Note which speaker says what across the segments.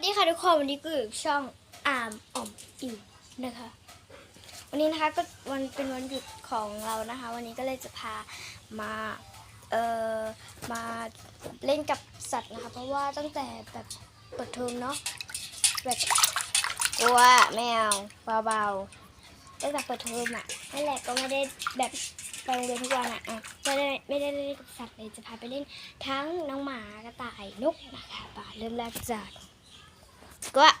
Speaker 1: วัสดีค่ะทุกคนวันนี้ก็อยู่ช่องอามอ่อมอิวนะคะ วันนี้นะคะก็วันเป็นวันหยุดของเรานะคะ วันนี้ก็เลยจะพามาเอ่อมาเล่นกับสัตว์นะคะ เพราะว่าตั้งแต่แบบเปิดเทอมเนาะแบบกลัวแมวเบาๆตั้งแต่เปิดเทอมอะนั่นแหละก็ไม่ได้แบบไปโรงเรียนทุกวันอะอะไม่ได้ไม่ได้เล่นกับสัตว์เลยจะพาไปเล่นทั้งน้องหมากระต่ายนกนะคะป่าเริ่มแรกจาก ก็ว่า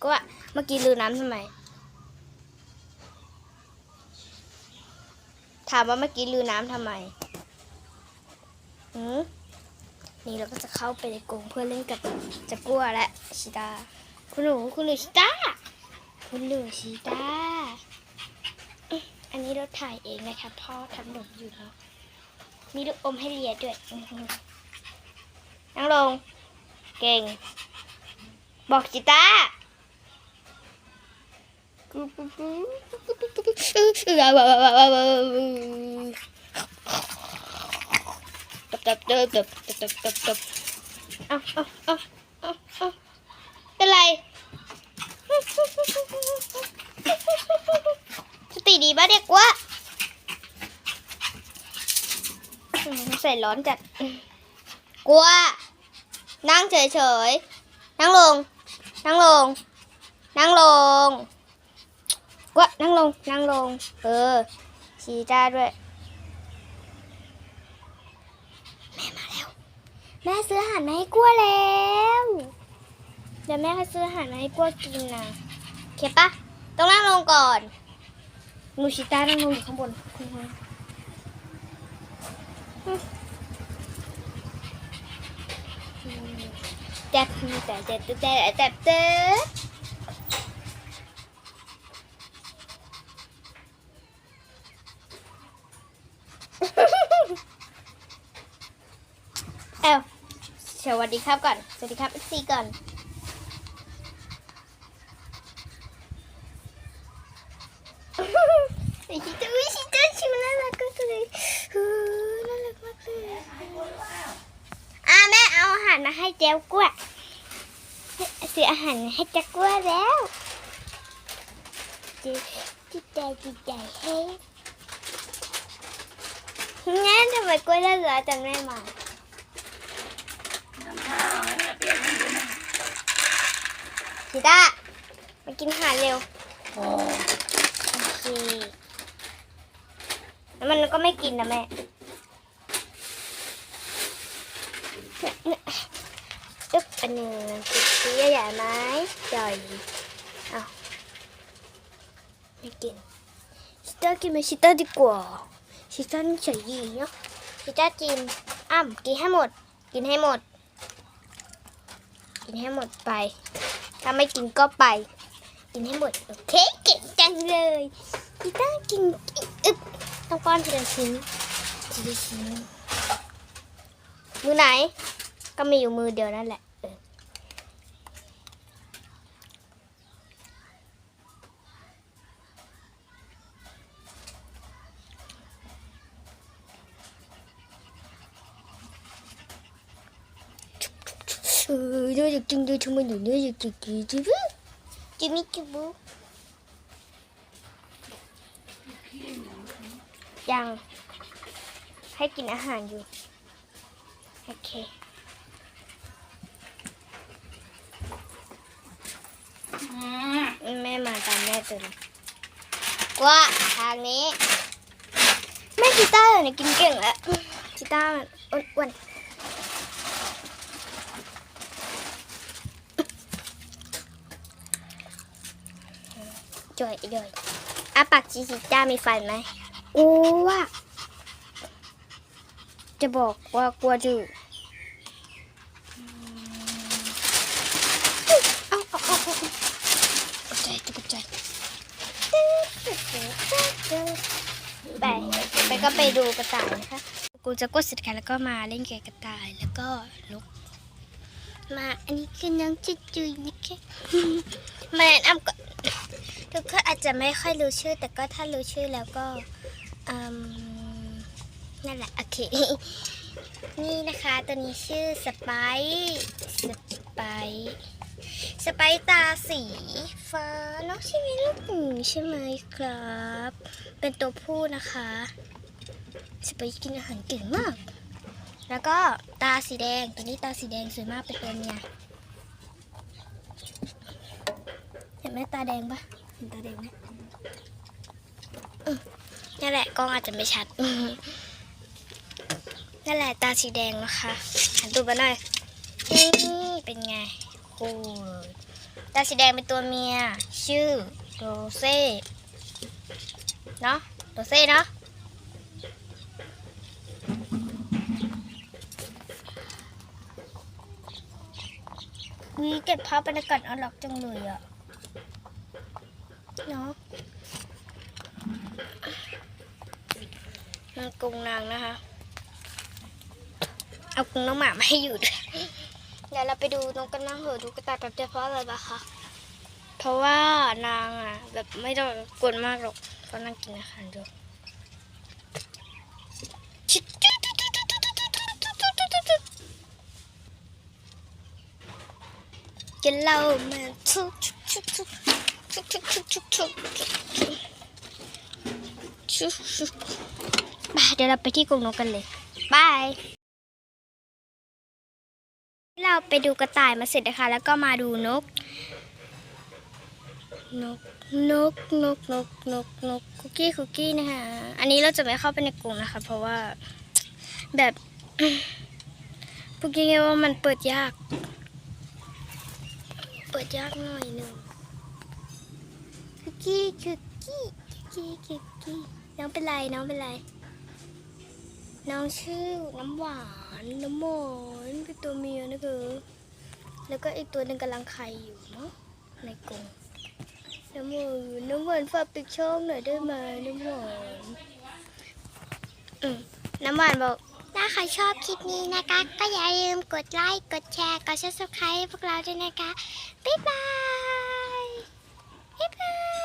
Speaker 1: ก็ว่าเมื่อกี้ลือน้ำทำไม ถามว่าเมื่อกี้ลือน้ำทำไมหืมนี่เราก็จะเข้าไปในกรงเพื่อเล่นกับจักรัวและชิตา คุณหนูคุณหนูชิตา คุณหนูชิตา อันนี้เราถ่ายเองนะคะพ่อทำหนมอยู่เนาะ มีลูกอมให้เลียด้วยนั่งลง เก่ง บอกจิต้าตบตับตับตบตบตบตบเอาเอาเอาเอาเอาเป็นไร สติดีป่ะเด็กวะอืมใส่ร้อนจัด กลัว นั่งเฉยๆ นั่งลง นั่งลง นั่งลงกวะนั่งลง นั่งลง เออ ชี้จ้าด้วย แม่มาแล้ว แม่ซื้ออาหารมาให้กลัวแล้ว เดี๋ยวแม่ให้ซื้ออาหารมาให้กลัวกินนะโอเคปะต้องนั่งลงก่อนมูชิต้านั่งลงอยู่ข้างบนแต่ แต่แต่แต่แต่แต่แต่เอ้าสวัสดีครับก่อน สวัสดีครับเอฟซีก่อนไอชิตวิชิตชิมน่ารักมากเลยเออน่ารักมากเลยอะแม่เอาอาหารมาให้เจ้ากล้วย ซื้ออาหารให้เจ้ากล้วยแล้วจิจิตใจจิตใจเฮ้งั้นทำไมกล้วยน่ารักจังแม่มาชิตามากินอาหารเร็ว โอเคแล้วมันก็ไม่กินนะแม่ตึ๊บอันหนึ่ง สีใหญ่ไหมใหญ่เอาไม่กินชิต้ากินไหมชิต้าดีกว่าชิต้านี่เฉยดีเนาะชิต้ากินอ้ำกินให้หมด กินให้หมด กินให้หมดไป ถ้าไม่กินก็ไป กินให้หมด โอเคเก่งจังเลยกีตากินอึบต้องป้อนทีละชิ้นทีละชิ้นมือไหนก็มีอยู่มือเดียวนั่นแหละเออเออเดี๋ยวจะกินเดี๋ยวทำไมเดี๋ยวจะกิน กินจิบจิมิจิบุยังให้กินอาหารอยู่โอเคแม่มาตามแม่ตื่นว่าทางนี้แม่กีต้าเนี่ยกินเก่งแล้วกีต้าอ้วนๆ จ่อยจ่อยอาปากจีจีจ้ามีฟันไหมกูว่า จะบอกว่ากลัวดื้อเอาเอาเอาเอากดใจกดใจไปไปก็ไปดูกระต่ายนะคะกูจะกดสิทธิ์ค่ะแล้วก็มาเล่นเกมกระต่ายแล้วก็ลุกมาอันนี้คือน้องจุยจุยนะคะมาแนะนำก่อน ทุกคนอาจจะไม่ค่อยรู้ชื่อ แต่ก็ถ้ารู้ชื่อแล้วก็นั่นแหละ โอเค นี่นะคะ ตัวนี้ชื่อสไปสไปสไปตาสีฟ้าเนาะใช่ไหมลูกอืมใช่ไหมครับ เป็นตัวผู้นะคะสไปกินอาหารเก่งมาก แล้วก็ตาสีแดง ตัวนี้ตาสีแดงสวยมากเป็นตัวเมียเห็นไหมตาแดงปะ ตาแดงไหมนั่แหละกล้องอาจจะไม่ชัด นั่นแหละตาสีแดงนะคะหันตัวมาหน่อยนี่เป็นไงคูลตาสีแดงเป็นตัวเมีย ชื่อโรเซ่เนาะโรเซ่เนาะวีเก็บภาพบรรยากาศอาหลักจังเลยอะ นาะมันกรงนางนะคะ เอากรงน้องหมามาให้อยู่ด้วยเดี๋ยวเราไปดูนกกันนั่งเหอะดูกระต่ายแบบเดียวเพราะอะไรปะคะเพราะว่านางอะ แบบไม่ต้องกวนมากหรอกก็นั่งกินอาหารด้วยกินเหล้ามาทุกทุกทุก ชุบชุบชุบชุบชุบชุบชุบไปเดี๋ยวเราไปที่กรงนกกันเลยบายเราไปดูกระต่ายมาเสร็จนะคะ แล้วก็มาดูนก นกนกนกนกนกนกคุกกี้คุกกี้นะคะอันนี้เราจะไม่เข้าไปในกลุ่นะคะ เพราะว่าแบบพูดง่ายๆว่ามันเปิดยาก เปิดยากหน่อยหนึ่ง กี้คุกกี้คุกกี้คุกกี้น้องเป็นไรน้องเป็นไร น้องชื่อน้ำหวานน้ำหมอนเป็นตัวเมียนะคือแล้วก็อีกตัวหนึ่งกำลังไข่อยู่เนาะในกรงน้ำหวานน้ำหวานฝากปิดช่องหน่อยได้ไหมน้ำหวานน้ำหวานบอกถ้าใครชอบคลิปนี้นะคะ ก็อย่าลืมกดไลค์ กดแชร์ กด subscribe ให้พวกเราด้วยนะคะ บ๊ายบาย บ๊ายบาย